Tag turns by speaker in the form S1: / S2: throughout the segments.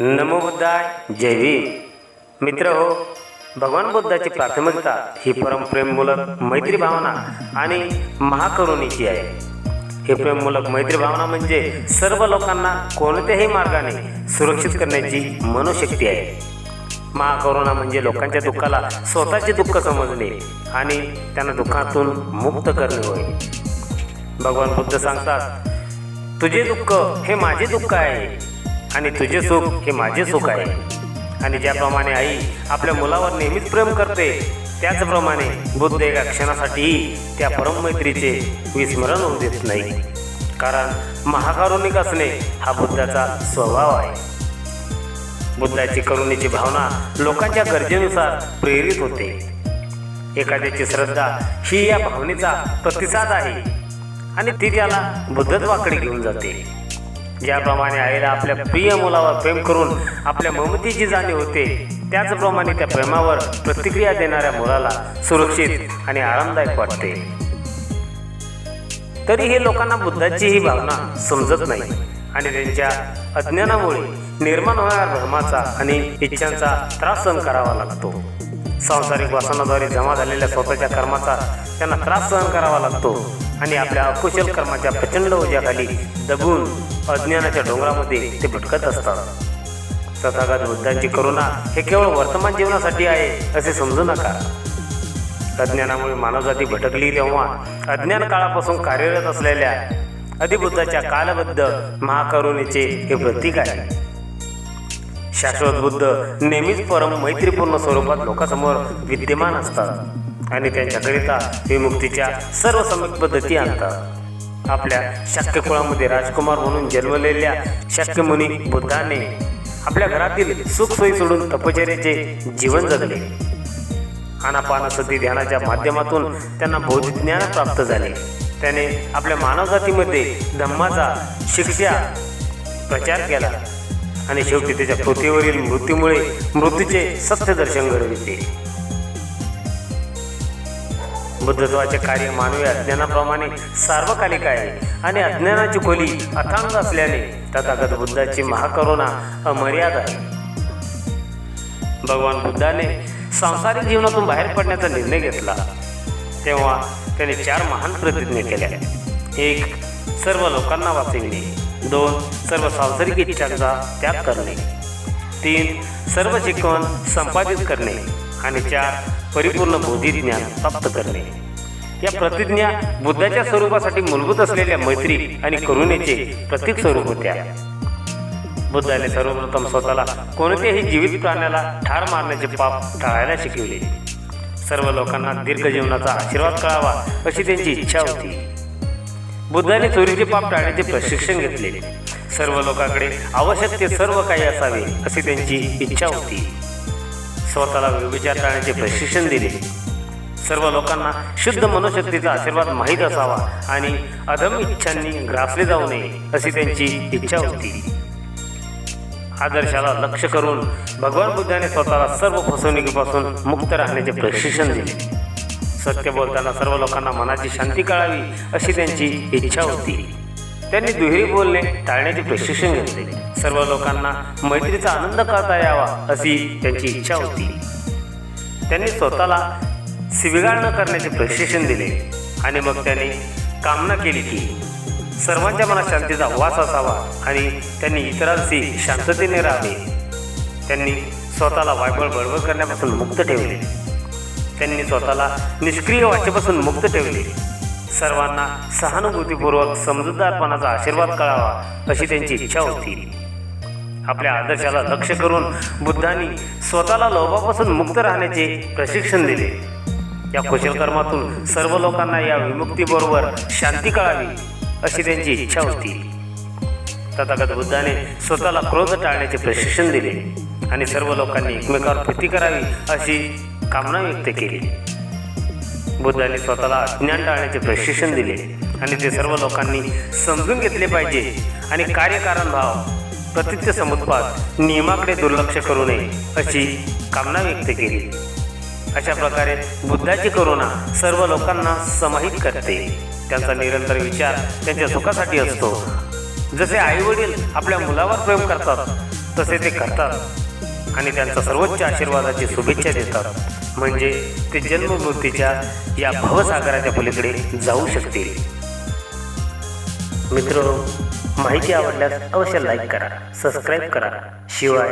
S1: नमो बुद्धाय. जय भीम. मित्र हो भगवान बुद्धाची प्राथमिकता ही परमप्रेममूलक मैत्री भावना आणि महाकरुणीची आहे. हे प्रेममूलक मैत्री भावना म्हणजे सर्व लोकांना कोणत्याही मार्गाने सुरक्षित करण्याची मनोशक्ती आहे. महाकरुणा म्हणजे लोकांच्या दुःखाला स्वतःचे दुःख समजणे आणि त्यांना दुःखातून मुक्त करणे होय. भगवान बुद्ध सांगतात तुझे दुःख हे माझे दुःख आहे. आणि तुझे सुख हे माझे सुख आहे. आणि ज्याप्रमाणे आई आपल्या मुलावर नेहमीच प्रेम करते त्याचप्रमाणे बुद्ध एका क्षणासाठीही त्या परममैत्रीचे विस्मरण होऊ देत नाही. कारण महाकारुणिक असणे हा बुद्धाचा स्वभाव आहे. बुद्धाची करुणेची भावना लोकांच्या गरजेनुसार प्रेरित होते. एखाद्याची श्रद्धा ही या भावनेचा प्रतिसाद आहे. आणि ती त्याला बुद्धत्वाकडे घेऊन जाते. ज्याप्रमाणे आईला आपल्या प्रिय मुलावर प्रेम करून आपल्या ममतीची जाणीव होते त्याचप्रमाणे त्या प्रेमावर प्रतिक्रिया देणाऱ्या मुलाला सुरक्षित आणि आरामदायक वाटते. तरी हे लोकांना बुद्धाची ही भावना समजत नाही आणि त्यांच्या अज्ञानामुळे निर्माण होणाऱ्या भ्रमाचा आणि इच्छांचा त्रास सहन करावा लागतो. सांसारिक वासनाद्वारे जमा झालेल्या स्वतःच्या कर्माचा त्यांना त्रास सहन करावा लागतो. आणि आपल्या अकुशल कर्माच्या प्रचंड ओझ्याखाली दबून अज्ञानाच्या डोंगरामध्ये ते भटकत असतात. तथागत बुद्धांची करुणा हे केवळ वर्तमान जीवनासाठी आहे असे समजू नका. अज्ञानामुळे मानवजाती भटकली तेव्हा अज्ञान काळापासून कार्यरत असलेल्या अधिबुद्धाच्या कालबद्ध महाकरुणेचे हे प्रतीक आहे. शाश्वत बुद्ध नेहमीच परम मैत्रीपूर्ण स्वरूपात लोकांसमोर विद्यमान असतात आणि त्यांच्याकरिता विमुक्तीच्या सर्व सम्यक पद्धती आणतात. आपल्या शाक्य कुळामध्ये राजकुमार म्हणून जन्मलेल्या शाक्यमुनी बुद्धाने आपल्या घरातील सुखसोयी सोडून तपचर्याचे जीवन जगले. आनापानसती ध्यानाच्या माध्यमातून त्यांना बौद्धिक ज्ञान प्राप्त झाले. त्याने आपल्या मानवजातीमध्ये धम्माचा शिक्षा प्रचार केला. आणि शेवटी त्याच्या पृथ्वीवरील मृत्यूमुळे मृत्यूचे सत्य दर्शन घडविते. बुद्धत्वाचे कार्य मानवी अज्ञानाप्रमाणे सार्वकालिक आहे आणि अज्ञानाची खोली अथांग असल्याने तथागत बुद्धाची महाकरुणा अमर्याद आहे. भगवान बुद्धाने सांसारिक जीवनातून बाहेर पडण्याचा निर्णय घेतला. तेव्हा त्याने चार महान प्रतिज्ञा केल्या. एक सर्व लोकांना वाचविणे. दोन सर्व सांसारिक इच्छांचा त्याग करणे. तीन सर्व शिकवण संपादित करणे आणि चार परिपूर्ण बोधी ज्ञान प्राप्त करणे. या प्रतिज्ञा बुद्धाच्या स्वरूपासाठी मूलभूत असलेल्या मैत्री आणि करुणेचे प्रतीक स्वरूप होत्या. बुद्धाने सर्वप्रथम स्वतःला कोणत्याही जीवित प्राण्याला ठार मारण्याचे पाप टाळायला शिकविले. सर्व लोकांना दीर्घ जीवनाचा आशीर्वाद कळावा अशी त्यांची इच्छा होती. बुद्धाने चोरीचे पाप टाळण्याचे प्रशिक्षण घेतले. सर्व लोकांकडे आवश्यक ते सर्व काही असावे अशी त्यांची इच्छा होती. स्वतःला व्यभिचार टाळण्याचे प्रशिक्षण दिले. सर्व लोकांना शुद्ध मनोशक्तीचा आशीर्वाद माहीत असावा आणि अधम इच्छांनी ग्रासले जाऊ नये अशी त्यांची इच्छा होती. आदर्शाला लक्ष करून भगवान बुद्धाने स्वतःला सर्व फसवणुकीपासून मुक्त राहण्याचे प्रशिक्षण दिले. सत्य बोलताना सर्व लोकांना मनाची शांती कळावी अशी त्यांची इच्छा होती. त्यांनी दुहेरी बोलणे टाळण्याचे प्रशिक्षण घेतले. सर्व लोकांना मैत्रीचा आनंद करता यावा अशी त्यांची इच्छा होती. त्यांनी स्वतःला शिबिगाळ न करण्याचे प्रशिक्षण दिले आणि मग त्यांनी कामना केली की सर्वांच्या मनात शांतीचा वास असावा आणि त्यांनी इतरांशी शांततेने राहावे. त्यांनी स्वतःला वायबळ बळबळ करण्यापासून मुक्त ठेवले. त्यांनी स्वतःला निष्क्रिय वाचेपासून मुक्त ठेवले. सर्वांना सहानुभूतीपूर्वक समजूतदारपणाचा आशीर्वाद कळावा अशी त्यांची इच्छा होती. आपल्या आदर्शाला लक्ष करून बुद्धांनी स्वतःला लोभापासून मुक्त राहण्याचे प्रशिक्षण दिले. या कुशल कर्मातून सर्व लोकांना या विमुक्तीबरोबर शांती कळावी अशी त्यांची इच्छा होती. तथागत बुद्धाने स्वतःला क्रोध टाळण्याचे प्रशिक्षण दिले आणि सर्व लोकांनी एकमेकावर कृती करावी अशी कामना व्यक्त केली. बुद्धाने स्वतःला अज्ञान टाळण्याचे प्रशिक्षण दिले आणि ते सर्व लोकांनी समजून घेतले पाहिजे आणि कार्यकारण भाव प्रतित्य समुत्पाद नियमाकडे दुर्लक्ष करू नये अशी कामना व्यक्त केली. अशा प्रकारे बुद्धाची करुणा सर्व लोकांना समाहित करते. त्यांचा निरंतर विचार त्यांच्या सुखासाठी असतो. जसे आईवडील आपल्या मुलावर प्रेम करतात तसे ते करतात. आणि त्यांचा सर्वोच्च आशीर्वादाची शुभेच्छा देतात. म्हणजे ते जन्ममृत्यूच्या या भवसागराच्या पलीकडे जाऊ शकतील. मित्र माहिती आवडल्यास अवश्य लाईक करा सबस्क्राईब करा. शिवाय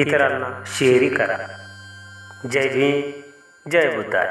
S1: इतरांना शेअरही करा. जय भीम जय बुद्धाय